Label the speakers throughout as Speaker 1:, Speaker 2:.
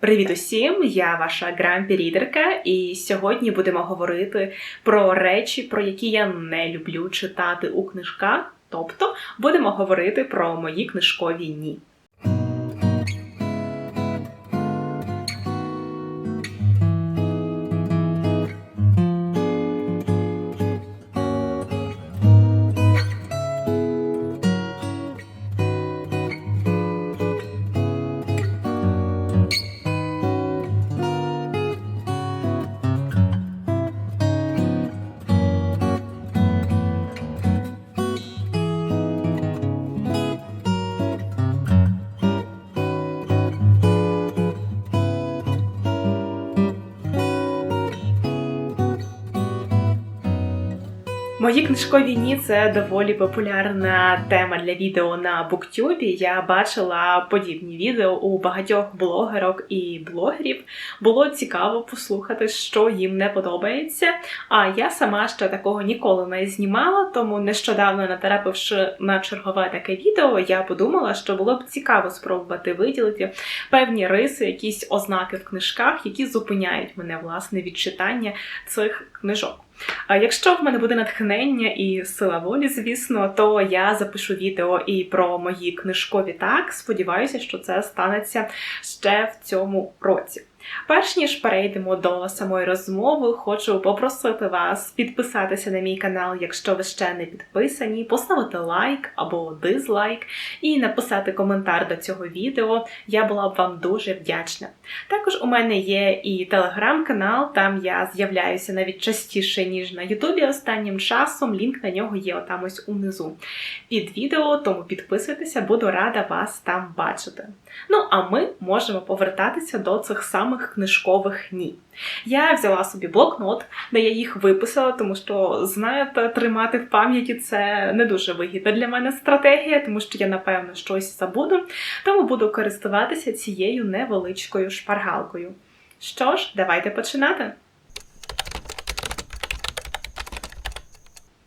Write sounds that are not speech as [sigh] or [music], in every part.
Speaker 1: Привіт усім! Я ваша грампі-рідерка, і сьогодні будемо говорити про речі, про які я не люблю читати у книжках. Тобто будемо говорити про мої книжкові ні. Мої книжкові ні це доволі популярна тема для відео на Буктюбі. Я бачила подібні відео у багатьох блогерок і блогерів. Було цікаво послухати, що їм не подобається. А я сама ще такого ніколи не знімала, тому нещодавно натрапивши на чергове таке відео, я подумала, що було б цікаво спробувати виділити певні риси, якісь ознаки в книжках, які зупиняють мене власне від читання цих книжок. Якщо в мене буде натхнення і сила волі, звісно, то я запишу відео і про мої книжкові так. Сподіваюся, що це станеться ще в цьому році. Перш ніж перейдемо до самої розмови, хочу попросити вас підписатися на мій канал, якщо ви ще не підписані, поставити лайк або дизлайк і написати коментар до цього відео. Я була б вам дуже вдячна. Також у мене є і телеграм-канал, там я з'являюся навіть частіше, ніж на Ютубі останнім часом. Лінк на нього є отам ось унизу під відео, тому підписуйтеся, буду рада вас там бачити. Ну, а ми можемо повертатися до цих самих книжкових ні. Я взяла собі блокнот, де я їх виписала, тому що, знаєте, тримати в пам'яті це не дуже вигідна для мене стратегія, тому що я, напевно, щось забуду, тому буду користуватися цією невеличкою шпаргалкою. Що ж, давайте починати.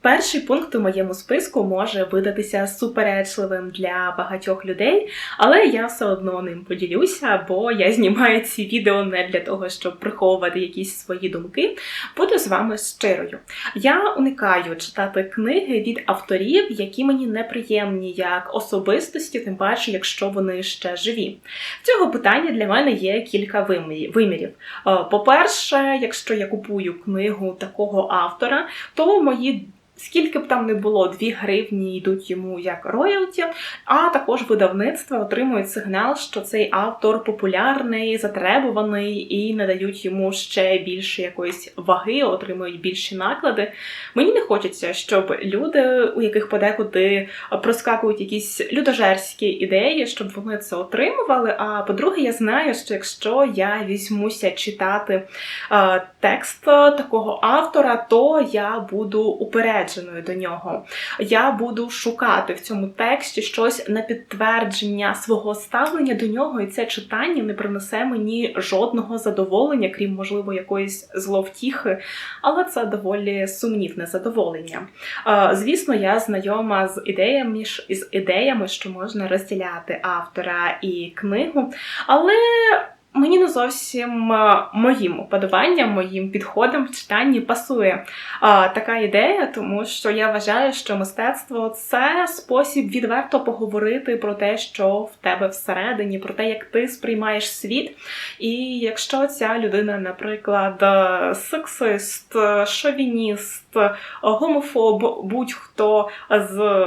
Speaker 1: Перший пункт у моєму списку може видатися суперечливим для багатьох людей, але я все одно ним поділюся, бо я знімаю ці відео не для того, щоб приховувати якісь свої думки. Буду з вами щирою. Я уникаю читати книги від авторів, які мені неприємні як особистості, тим паче, якщо вони ще живі. Цього питання для мене є кілька вимірів. Е, по-перше, якщо я купую книгу такого автора, то мої Скільки б там не було, 2 гривні йдуть йому як роялті, а також видавництва отримують сигнал, що цей автор популярний, затребуваний і надають йому ще більше якоїсь ваги, отримують більші наклади. Мені не хочеться, щоб люди, у яких подекуди проскакують якісь людожерські ідеї, щоб вони це отримували. А по-друге, я знаю, що якщо я візьмуся читати е, текст такого автора, то я буду упереджена упередженою до нього. Я буду шукати в цьому тексті щось на підтвердження свого ставлення до нього, і це читання не принесе мені жодного задоволення, крім, можливо, якоїсь зловтіхи, але це доволі сумнівне задоволення. Звісно, я знайома з ідеями з ідеями, що можна розділяти автора і книгу, але Мені не зовсім е, моїм уподобанням, моїм підходам в читанні пасує а, така ідея, тому що я вважаю, що мистецтво це спосіб відверто поговорити про те, що в тебе всередині, про те, як ти сприймаєш світ. І якщо ця людина, наприклад, е, сексист, е, шовініст, гомофоб, будь-хто з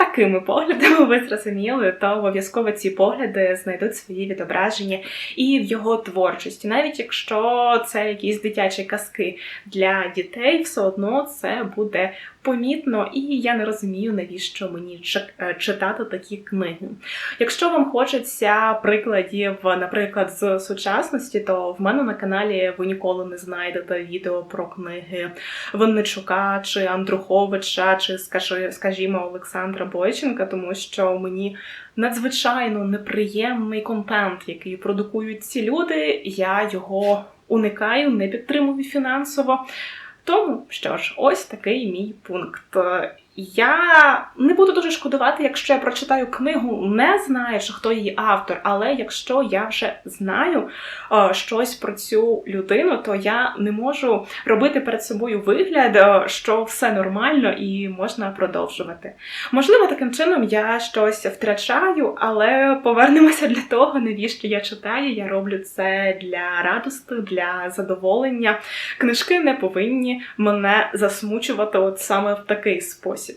Speaker 1: такими поглядами ви зрозуміли, то обов'язково ці погляди знайдуть свої відображення і в його творчості. Навіть якщо це якісь дитячі казки для дітей, все одно це буде помітно, і я не розумію, навіщо мені е, читати такі книги. Якщо вам хочеться прикладів, наприклад, з сучасності, то в мене на каналі ви ніколи не знайдете відео про книги Винничука чи Андруховича, чи, скажімо, Олександра Бойченка, тому що мені надзвичайно неприємний контент, який продукують ці люди. Я його уникаю, не підтримую фінансово. Тому що ж, ось такий мій пункт. Я не буду дуже шкодувати, якщо я прочитаю книгу, не знаючи, хто її автор. Але якщо я вже знаю е, щось про цю людину, то я не можу робити перед собою вигляд, е, що все нормально і можна продовжувати. Можливо, таким чином я щось втрачаю, але повернемося для того, навіщо я читаю. Я роблю це для радости, для задоволення. Книжки не повинні мене засмучувати от саме в такий спосіб.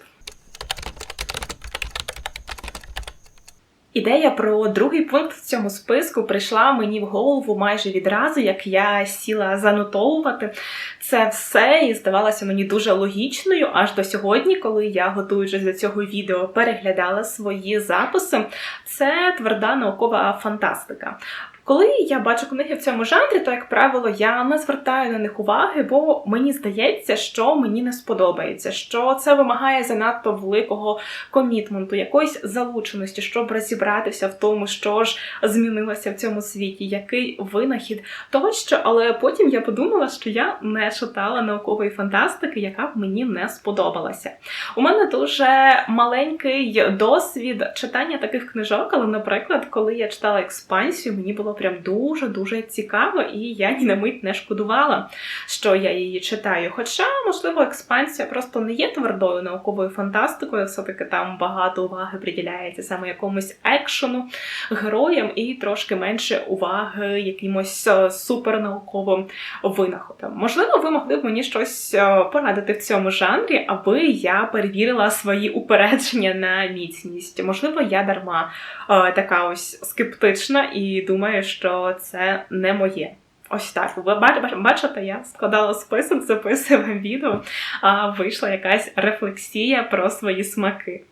Speaker 1: Ідея про другий пункт в цьому списку прийшла мені в голову майже відразу, як я сіла занотовувати це все і здавалося мені дуже логічною аж до сьогодні, коли я, готуючись до цього відео, переглядала свої записи. Це тверда наукова фантастика. Коли я бачу книги в цьому жанрі, то, як правило, я не звертаю на них уваги, бо мені здається, що мені не сподобається, що це вимагає занадто великого комітменту, якоїсь залученості, щоб розібратися в тому, що ж змінилося в цьому світі, який винахід тощо. Але потім я подумала, що я не читала наукової фантастики, яка б мені не сподобалася. У мене дуже маленький досвід читання таких книжок, але, наприклад, коли я читала експансію, мені було прям дуже-дуже цікаво, і я ні на мить не шкодувала, що я її читаю. Хоча, можливо, експансія просто не є твердою науковою фантастикою, все-таки там багато уваги приділяється саме якомусь екшену, героям, і трошки менше уваги якимось е, супернауковим винаходам. Можливо, ви могли б мені щось е, порадити в цьому жанрі, аби я перевірила свої упередження на міцність. Можливо, я дарма е, така ось скептична і думаю, що це не моє. Ось так. Ви бачите, я складала список, записувала відео, а вийшла якась рефлексія про свої смаки.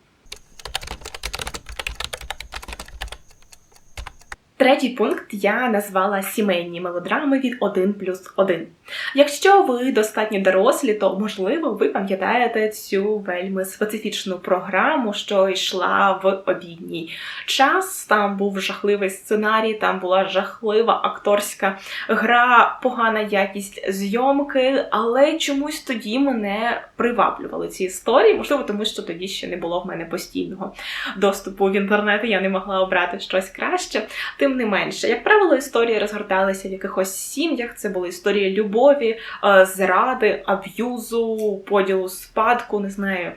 Speaker 1: Третій пункт я назвала сімейні мелодрами від 1 плюс 1. Якщо ви достатньо дорослі, то можливо ви пам'ятаєте цю вельми специфічну програму, що йшла в обідній час. Там був жахливий сценарій, там була жахлива акторська гра, погана якість зйомки, але чомусь тоді мене приваблювали ці історії. Можливо, тому що тоді ще не було в мене постійного доступу в інтернет, і я не могла обрати щось краще. Тим не менше, як правило, історії розгорталися в якихось сім'ях. Це були історії любові, е, зради, аб'юзу, поділу спадку, не знаю.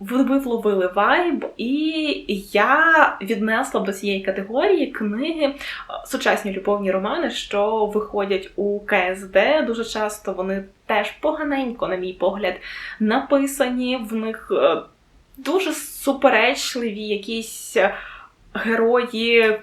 Speaker 1: Ви вловили вайб, і я віднесла до цієї категорії книги е, сучасні любовні романи, що виходять у КСД. Дуже часто вони теж поганенько, на мій погляд, написані. В них е, дуже суперечливі якісь герої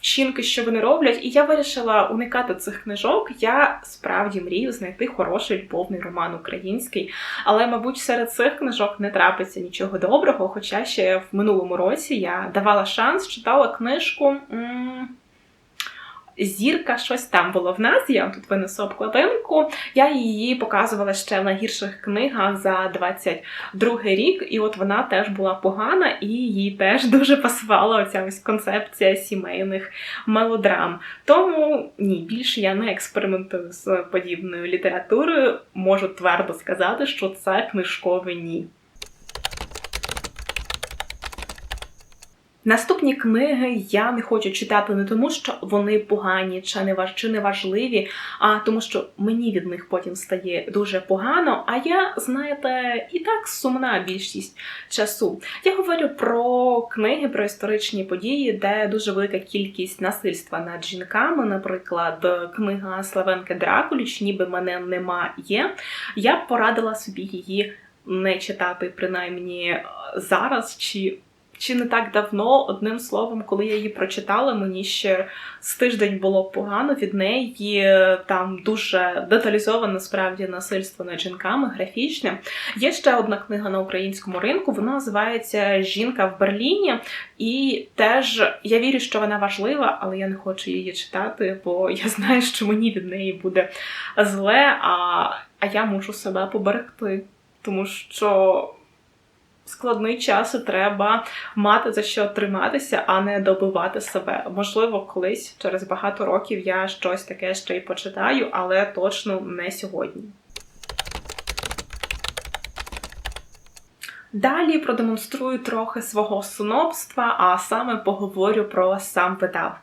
Speaker 1: вчинки, що вони роблять, і я вирішила уникати цих книжок. Я справді мрію знайти хороший любовний роман український. Але, мабуть, серед цих книжок не трапиться нічого доброго. Хоча ще в минулому році я давала шанс, читала книжку. М зірка, щось там було в нас. Я тут винесу обкладинку. Я її показувала ще на гірших книгах за 22 рік, і от вона теж була погана, і їй теж [laughs] дуже пасувала оця ось концепція сімейних мелодрам. Тому ні, більше я не експериментую з подібною літературою. Можу твердо сказати, що це книжкове ні. Наступні книги я не хочу читати не тому, що вони погані чи не важливі, а тому, що мені від них потім стає дуже погано. А я, знаєте, і так сумна більшість часу. Я говорю про книги, про історичні події, де дуже велика кількість насильства над жінками, наприклад, книга Славенки Дракуліч, ніби мене немає. Я б порадила собі її не читати, принаймні зараз. чи чи не так давно, одним словом, коли я її прочитала, мені ще з тиждень було погано від неї. Там дуже деталізоване справді насильство над жінками, графічне. Є ще одна книга на українському ринку. Вона називається Жінка в Берліні, і теж я вірю, що вона важлива, але я не хочу її читати, бо я знаю, що мені від неї буде зле, а, а я мушу себе поберегти, тому що складний час і треба мати за що триматися, а не добивати себе. Можливо, колись через багато років я щось таке ще й почитаю, але точно не сьогодні. Далі продемонструю трохи свого синопства, а саме поговорю про сам видав.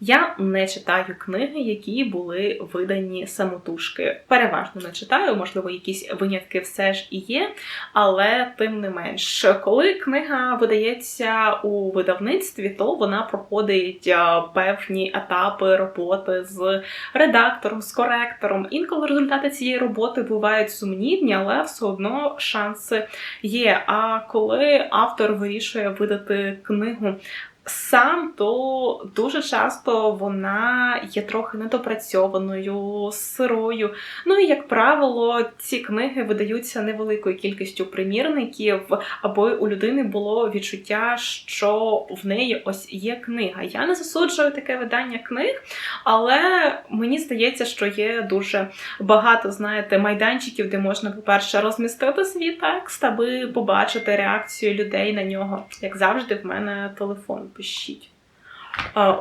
Speaker 1: Я не читаю книги, які були видані самотужки. Переважно не читаю, можливо, якісь винятки все ж і є, але тим не менш, коли книга видається у видавництві, то вона проходить певні етапи роботи з редактором, з коректором. Інколи результати цієї роботи бувають сумнівні, але все одно шанси є. А коли автор вирішує видати книгу сам, то дуже часто вона є трохи недопрацьованою, сирою. Ну і, як правило, ці книги видаються невеликою кількістю примірників, аби у людини було відчуття, що в неї ось є книга. Я не засуджую таке видання книг, але мені здається, що є дуже багато, знаєте, майданчиків, де можна, по-перше, розмістити свій текст, аби побачити реакцію людей на нього. Як завжди, в мене телефон пишіть.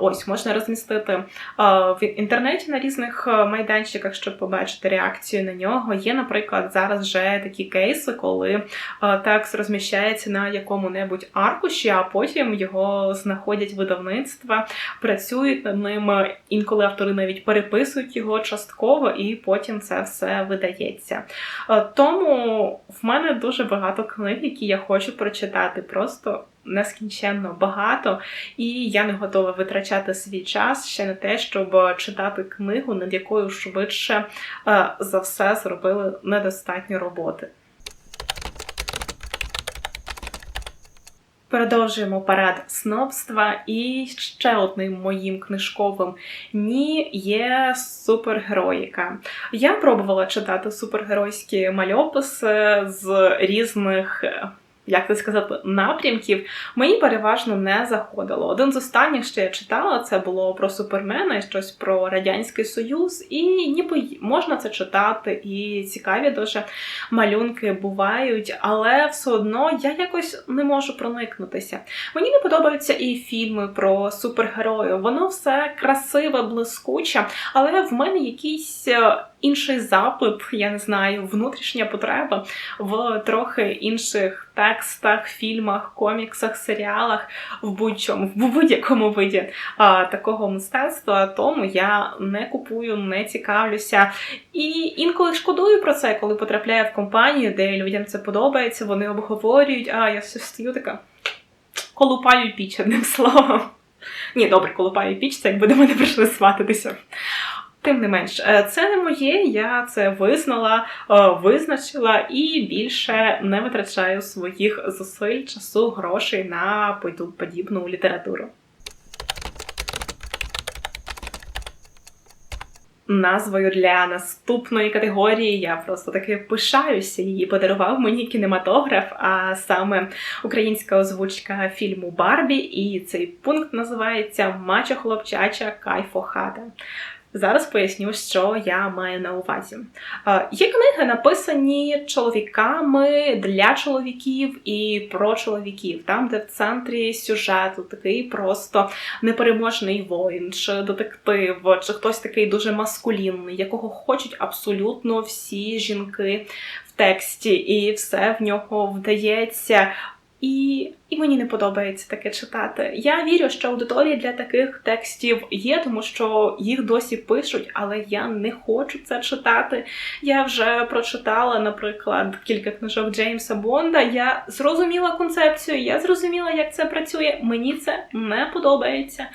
Speaker 1: Ось можна розмістити в інтернеті на різних майданчиках, щоб побачити реакцію на нього. Є, наприклад, зараз вже такі кейси, коли текст розміщається на якому-небудь аркуші, а потім його знаходять видавництва, працюють над ним. Інколи автори навіть переписують його частково, і потім це все видається. Тому в мене дуже багато книг, які я хочу прочитати. Просто нескінченно багато, і я не готова витрачати свій час ще на те, щоб читати книгу, над якою швидше е, за все зробили недостатньо роботи. Продовжуємо парад снобства, і ще одним моїм книжковим ні є супергероїка. Я пробувала читати супергеройські мальописи з різних як це сказати, напрямків мені переважно не заходило. Один з останніх, що я читала, це було про Супермена і щось про Радянський Союз, і ніби можна це читати, і цікаві дуже малюнки бувають, але все одно я якось не можу проникнутися. Мені не подобаються і фільми про супергероїв. Воно все красиве, блискуче, але в мене якийсь е, інший запит, я не знаю, внутрішня потреба в трохи інших текстах, фільмах, коміксах, серіалах, в будь-чому, в будь-якому виді а, такого мистецтва. Тому я не купую, не цікавлюся. І інколи шкодую про це, коли потрапляю в компанію, де людям це подобається, вони обговорюють, а я все стою така. Колупаю піч одним словом. Ні, добре, колупаю піч, це якби до мене прийшли свататися. Тим не менш, е, це не моє, я це визнала, е, визначила і більше не витрачаю своїх зусиль, часу, грошей на подібну літературу. Назвою для наступної категорії я просто таки пишаюся. Її подарував мені кінематограф, а саме українська озвучка фільму Барбі. І цей пункт називається Мачо хлопчача кайфохата. Зараз поясню, що я маю на увазі. Є книги, написані чоловіками для чоловіків і про чоловіків, там, де в центрі сюжету такий просто непереможний воїн, чи детектив, чи хтось такий дуже маскулінний, якого хочуть абсолютно всі жінки тексті, і все в нього вдається. І і мені не подобається таке читати. Я вірю, що аудиторія для таких текстів є, тому що їх досі пишуть, але я не хочу це читати. Я вже прочитала, наприклад, кілька книжок Джеймса Бонда. Я зрозуміла концепцію, я зрозуміла, як це працює. Мені це не подобається.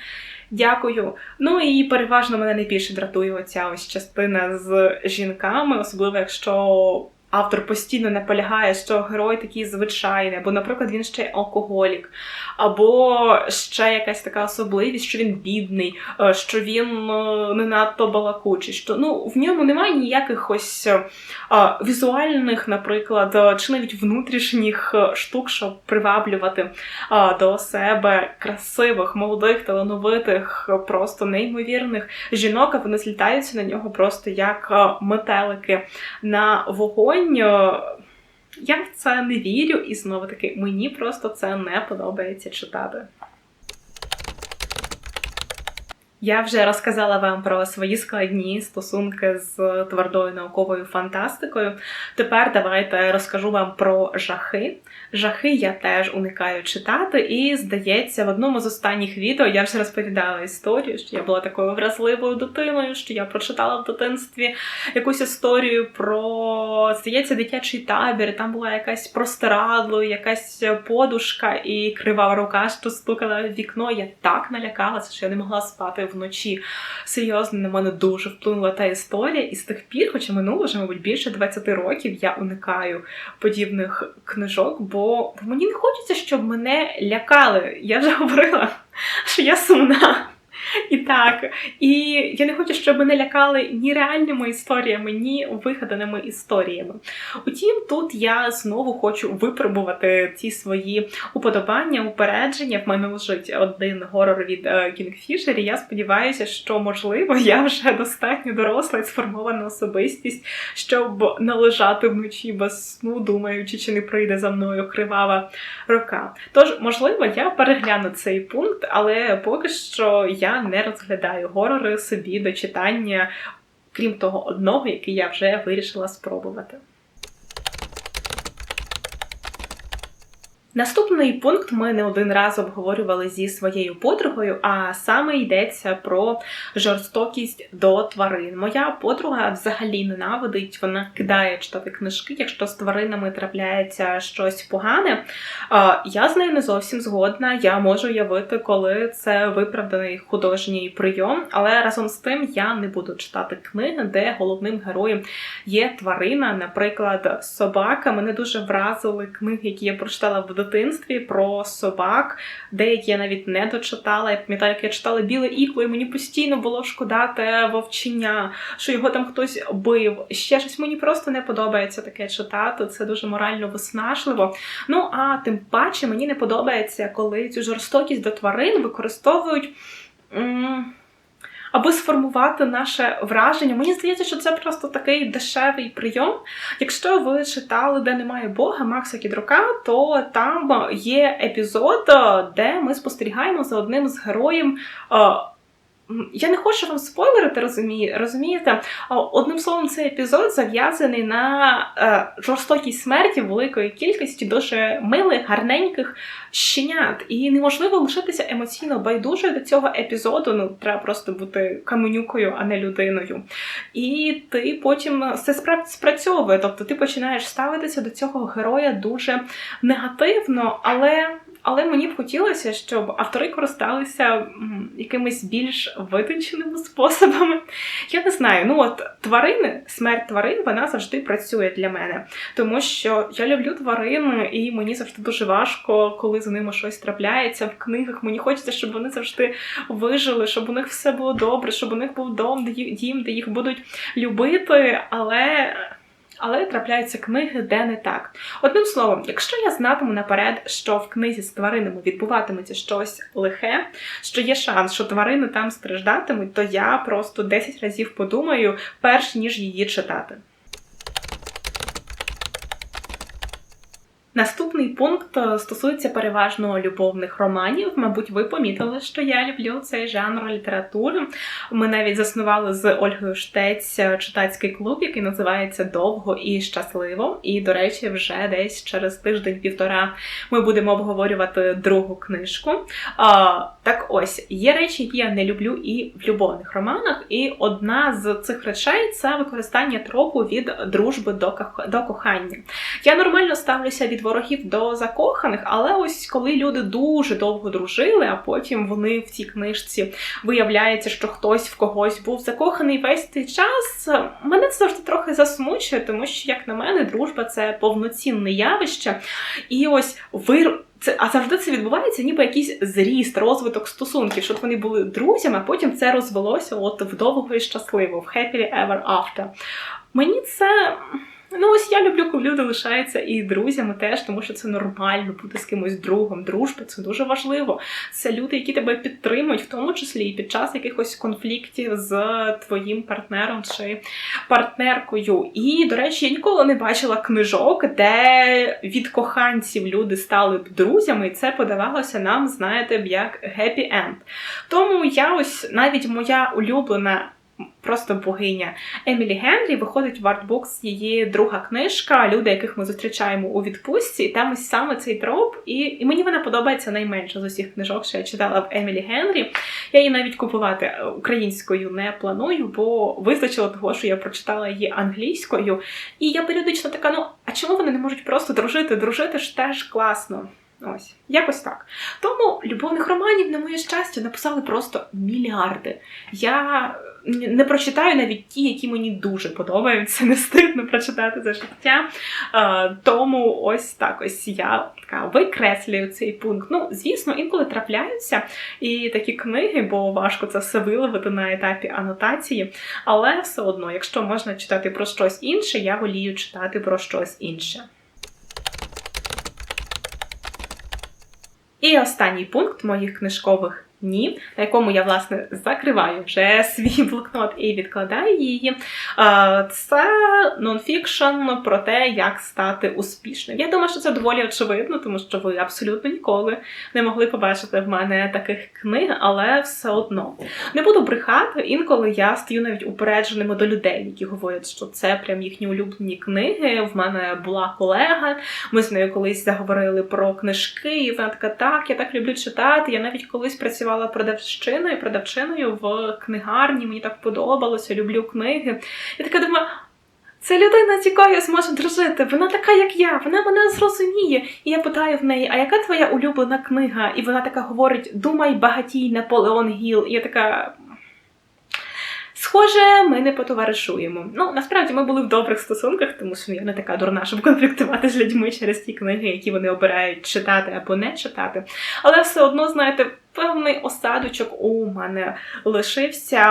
Speaker 1: Дякую. Ну і переважно мене найбільше дратує оця ось частина з жінками, особливо якщо автор постійно наполягає, що герой такий звичайний, або, наприклад, він ще алкоголік, або ще якась така особливість, що він бідний, е, що він е, не надто балакучий. Що ну в ньому немає ніяких ось е, візуальних, наприклад, чи навіть внутрішніх штук, щоб приваблювати до себе красивих, молодих, талановитих, просто неймовірних жінок, а вони злітаються на нього просто як метелики на вогонь рівень. Я в це не вірю, і знову таки, мені просто це не подобається читати. Я вже розказала вам про свої складні стосунки з твердою науковою фантастикою. Тепер давайте розкажу вам про жахи. Жахи я теж уникаю читати, і здається, в одному з останніх відео я вже розповідала історію, що я була такою вразливою дитиною, що я прочитала в дитинстві якусь історію про здається дитячий табір. Там була якась простирадло, якась подушка і крива рука, що стукала в вікно. Я так налякалася, що я не могла спати вночі. Серйозно, на мене дуже вплинула та історія, і з тих пір, хоча минуло вже, мабуть, більше 20 років, я уникаю подібних книжок, бо мені не хочеться, щоб мене лякали. Я вже говорила, що я сумна. І так, і я не хочу, щоб мене лякали ні реальними історіями, ні вигаданими історіями. Утім, тут я знову хочу випробувати ці свої уподобання, упередження. В мене лежить один горор від Кінгфішер, і я сподіваюся, що можливо я вже достатньо доросла і сформована особистість, щоб не лежати вночі без сну, думаючи, чи не прийде за мною кривава рука. Тож, можливо, я перегляну цей пункт, але поки що я не розглядаю горори собі до читання, крім того одного, який я вже вирішила спробувати. Наступний пункт ми не один раз обговорювали зі своєю подругою, а саме йдеться про жорстокість до тварин. Моя подруга взагалі ненавидить, вона кидає читати книжки, якщо з тваринами трапляється щось погане. Я з нею не зовсім згодна. Я можу уявити, коли це виправданий художній прийом, але разом з тим я не буду читати книги, де головним героєм є тварина, наприклад, собака. Мене дуже вразили книги, які я прочитала в дитинстві про собак. Деякі я навіть не дочитала. Я пам'ятаю, як я читала біле ікло, і мені постійно було шкода те вовчення, що його там хтось бив. Ще щось мені просто не подобається таке читати. Це дуже морально виснажливо. Ну а тим паче мені не подобається, коли цю жорстокість до тварин використовують. Аби сформувати наше враження. Мені здається, що це просто такий дешевий прийом. Якщо ви читали, де немає Бога, Макса Кідрука, то там є епізод, де ми спостерігаємо за одним з героїв. Я не хочу вам спойлерити, розуміє, розумієте? Одним словом, цей епізод зав'язаний на е, жорстокій смерті великої кількості дуже милих, гарненьких щенят. І неможливо лишитися емоційно байдужою до цього епізоду. Ну, треба просто бути каменюкою, а не людиною. І ти потім це спрацьовує. Тобто ти починаєш ставитися до цього героя дуже негативно, але. Але мені б хотілося, щоб автори користалися якимись більш витонченими способами. Я не знаю, ну от тварини, смерть тварин, вона завжди працює для мене. Тому що я люблю тварин, і мені завжди дуже важко, коли з ними щось трапляється в книгах. Мені хочеться, щоб вони завжди вижили, щоб у них все було добре, щоб у них був дом, дім, де їх будуть любити. Але але трапляються книги, де не так. Одним словом, якщо я знатиму наперед, що в книзі з тваринами відбуватиметься щось лихе, що є шанс, що тварини там страждатимуть, то я просто 10 разів подумаю, перш ніж її читати. Наступний пункт е, стосується переважно любовних романів. Мабуть, ви помітили, що я люблю цей жанр літератури. Ми навіть заснували з Ольгою Штець читацький клуб, який називається Довго і щасливо. І, до речі, вже десь через тиждень-півтора ми будемо обговорювати другу книжку. А, Так ось є речі, які я не люблю і в любовних романах. І одна з цих речей це використання тропу від дружби до кохання. Я нормально ставлюся від ворогів до закоханих, але ось коли люди дуже довго дружили, а потім вони в цій книжці виявляється, що хтось в когось був закоханий весь цей час, мене це завжди трохи засмучує, тому що, як на мене, дружба це повноцінне явище. І ось ви. Це, а завжди це відбувається, ніби якийсь зріст, розвиток стосунків, щоб вони були друзями, а потім це розвелося от вдовго і щасливо, в happily ever after. Мені це Ну, ось я люблю, коли люди лишаються і друзями теж, тому що це нормально бути з кимось другом. Дружба це дуже важливо. Це люди, які тебе підтримують, в тому числі і під час якихось конфліктів з твоїм партнером чи партнеркою. І, до речі, я ніколи не бачила книжок, де від коханців люди стали б друзями, і це подавалося нам, знаєте, як happy end. Тому я ось навіть моя улюблена. Просто богиня Емілі Генрі виходить в артбукс її друга книжка Люди, яких ми зустрічаємо у відпустці. І там ось саме цей троп, і, і мені вона подобається найменше з усіх книжок, що я читала в Емілі Генрі. Я її навіть купувати українською не планую, бо вистачило того, що я прочитала її англійською. І я періодично така: ну а чому вони не можуть просто дружити? Дружити ж теж класно. Ось, якось так. Тому любовних романів, на моє щастя, написали просто мільярди. Я не прочитаю навіть ті, які мені дуже подобаються, не стидно прочитати за життя. Тому ось так ось я така викреслюю цей пункт. Ну, звісно, інколи трапляються і такі книги, бо важко це все виловити на етапі анотації. Але все одно, якщо можна читати про щось інше, я волію читати про щось інше. І останній пункт моїх книжкових ні, на якому я власне закриваю вже свій [laughs] блокнот і відкладаю її. Це нонфікшн про те, як стати успішним. Я думаю, що це доволі очевидно, тому що ви абсолютно ніколи не могли побачити в мене таких книг, але все одно не буду брехати. Інколи я стаю навіть упередженими до людей, які говорять, що це прям їхні улюблені книги. В мене була колега. Ми з нею колись заговорили про книжки, і вона така: так, я так люблю читати. Я навіть колись працювала працювала продавщиною, продавчиною в книгарні. Мені так подобалося, люблю книги. Я така думаю. Це людина, з якою я зможу дружити. Вона така, як я, вона мене зрозуміє. І я питаю в неї, а яка твоя улюблена книга? І вона така говорить: Думай, багатій Наполеон Гіл. І я така. Схоже, ми не потоваришуємо. Ну, насправді ми були в добрих стосунках, тому що я не така дурна, щоб конфліктувати з людьми через ті книги, які вони обирають читати або не читати. Але все одно, знаєте, певний осадочок у мене лишився.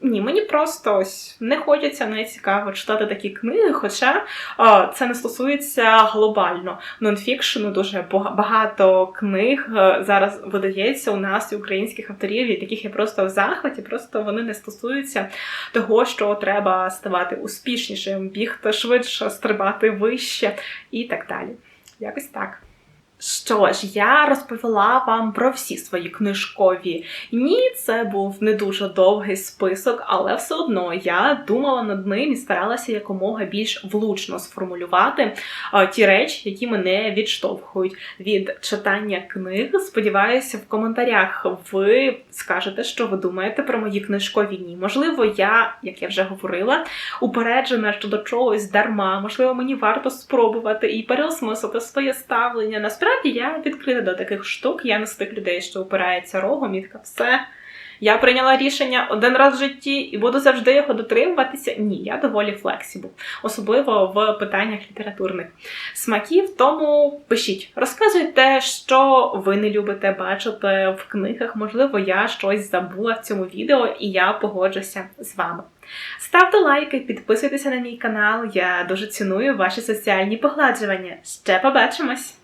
Speaker 1: Ні, мені просто ось не хочеться не цікаво читати такі книги, хоча о, це не стосується глобально нонфікшену. Дуже багато книг е, зараз видається у нас і українських авторів, від яких я просто в захваті, просто вони не стосуються того, що треба ставати успішнішим, бігти швидше, стрибати вище і так далі. Якось так. Що ж, я розповіла вам про всі свої книжкові. Ні, це був не дуже довгий список, але все одно я думала над ним і старалася якомога більш влучно сформулювати ті речі, які мене відштовхують від читання книг. Сподіваюся, в коментарях ви скажете, що ви думаєте про мої книжкові ні. Можливо, я, як я вже говорила, упереджена щодо чогось дарма. Можливо, мені варто спробувати і переосмислити своє ставлення. Насправді насправді я відкрита до таких штук. Я не з тих людей, що опирається рогом і така все. Я прийняла рішення один раз в житті і буду завжди його дотримуватися. Ні, я доволі флексібл, особливо в питаннях літературних смаків. Тому пишіть, розказуйте, що ви не любите бачити в книгах. Можливо, я щось забула в цьому відео, і я погоджуся з вами. Ставте лайки, підписуйтеся на мій канал. Я дуже ціную ваші соціальні погладжування. Ще побачимось!